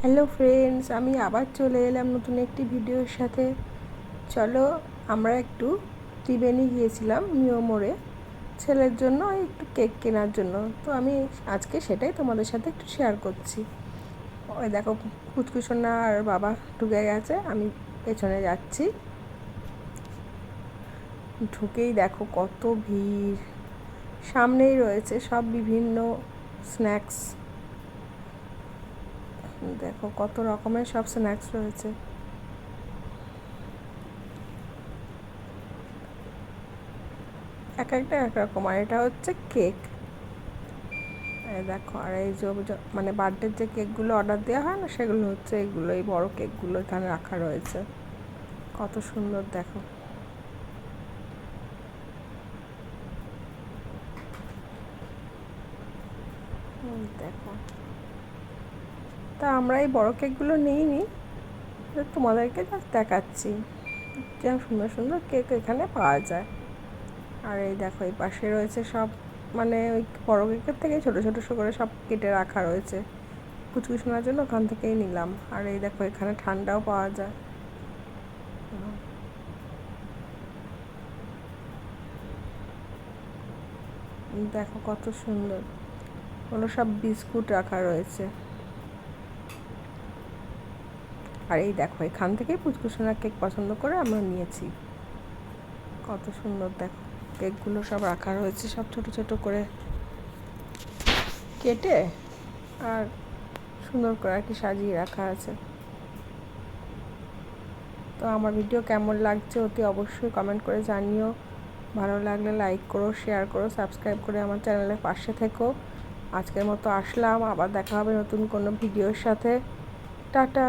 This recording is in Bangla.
হ্যালো ফ্রেন্ডস, আমি আবার চলে এলাম নতুন একটি ভিডিওর সাথে। চলো, আমরা একটু ত্রিবেণী গিয়েছিলাম মোড়ে, ছেলের জন্য একটু কেক কেনার জন্য। তো আমি আজকে সেটাই তোমাদের সাথে একটু শেয়ার করছি। ওই দেখো কুচকুসোনা আর বাবা ঢুকে গেছে, আমি পেছনে যাচ্ছি। ঢুকেই দেখো কত ভিড়। সামনেই রয়েছে সব বিভিন্ন স্ন্যাক্স দেখো কত রকমের সব স্ন্যাক্স রয়েছে। এক একটা এক রকম, আর এটা হচ্ছে কেক দেখো, আর এই যে মানে বার্থডের যে কেকগুলো অর্ডার দেওয়া হয় না, সেগুলো হচ্ছে এইগুলো এই বড় কেকগুলো এখানে রাখা রয়েছে। কত সুন্দর, দেখো। দেখো। তা আমরা এই বড় কেকগুলো নিইনি তোমাদেরকে জাস্ট দেখাচ্ছি যে সুন্দর সুন্দর কেক এখানে পাওয়া যায়। আর এই দেখো, এই পাশে রয়েছে সব মানে ওই বড় কেকের থেকে ছোটো ছোটো করে সব কেটে রাখা রয়েছে। কুচকুচনার জন্য ওখান থেকেই নিলাম। আর এই দেখো, এখানে ঠান্ডাও পাওয়া যায়। দেখো কত সুন্দর। ওগুলো সব বিস্কুট রাখা রয়েছে। আর এই দেখো, এখান থেকেই পুচকুসোনা কেক পছন্দ করে আমরা নিয়েছি। কত সুন্দর দেখো, কেকগুলো সব রাখা রয়েছে, সব ছোট ছোট করে কেটে আর সুন্দর করে আর কি সাজিয়ে রাখা আছে। তো আমার ভিডিও কেমন লাগছে অতি অবশ্যই কমেন্ট করে জানিও। ভালো লাগলে লাইক করো শেয়ার করো সাবস্ক্রাইব করে আমার চ্যানেলের পাশে থেকো। আজকের মতো আসলাম, আবার দেখা হবে নতুন কোনো ভিডিওর সাথে। টাটা!